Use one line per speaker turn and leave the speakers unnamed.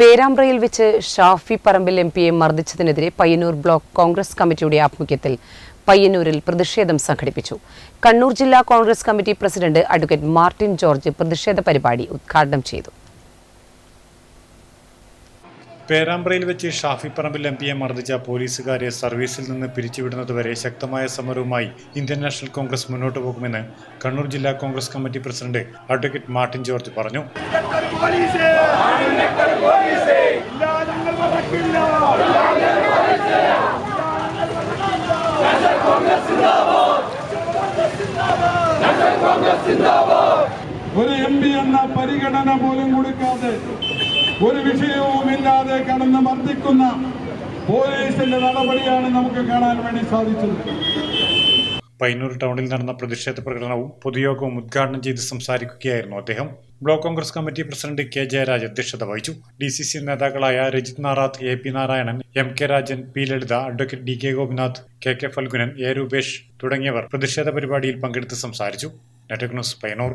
പേരാമ്പ്രയിൽ വെച്ച് ഷാഫി പറമ്പിൽ എം പിയെ മർദ്ദിച്ചതിനെതിരെ പയ്യന്നൂർ ബ്ലോക്ക് കോൺഗ്രസ് കമ്മിറ്റിയുടെ ആഭിമുഖ്യത്തിൽ പയ്യന്നൂരിൽ പ്രതിഷേധം സംഘടിപ്പിച്ചു. കണ്ണൂർ ജില്ലാ Congress committee president advocate Martin George പ്രതിഷേധ പരിപാടി ഉദ്ഘാടനം ചെയ്തു.
പേരാമ്പ്രയിൽ വെച്ച് ഷാഫി പറമ്പിൽ എം പിയെ മർദ്ദിച്ച പോലീസുകാരെ സർവീസിൽ നിന്ന് പിരിച്ചുവിടുന്നതുവരെ ശക്തമായ സമരവുമായി ഇന്ത്യൻ നാഷണൽ കോൺഗ്രസ് മുന്നോട്ട് പോകുമെന്ന് കണ്ണൂർ ജില്ലാ Congress committee president advocate Martin George പറഞ്ഞു.
ഒരു എം പി എന്ന പരിഗണന പോലും കൊടുക്കാതെ ഒരു വിഷയവുമില്ലാതെ കടന്ന് മർദ്ദിക്കുന്ന പോലീസിന്റെ നടപടിയാണ് നമുക്ക് കാണാൻ വേണ്ടി സാധിച്ചത്.
പൈനൂർ ടൗണിൽ നടന്ന പ്രതിഷേധ പ്രകടനവും പൊതുയോഗവും ഉദ്ഘാടനം ചെയ്ത് സംസാരിക്കുകയായിരുന്നു അദ്ദേഹം. Block Congress committee president K Jayaraj അധ്യക്ഷത വഹിച്ചു. ഡി സി സി നേതാക്കളായ Rajith Narath A P Narayanan M K Rajan P Lalitha advocate D K Gopinath K K Phalgunan A Rupesh തുടങ്ങിയവർ പ്രതിഷേധ പരിപാടിയിൽ പങ്കെടുത്ത് സംസാരിച്ചു. നെറ്റക് ന്യൂസ് പയ്യന്നൂർ.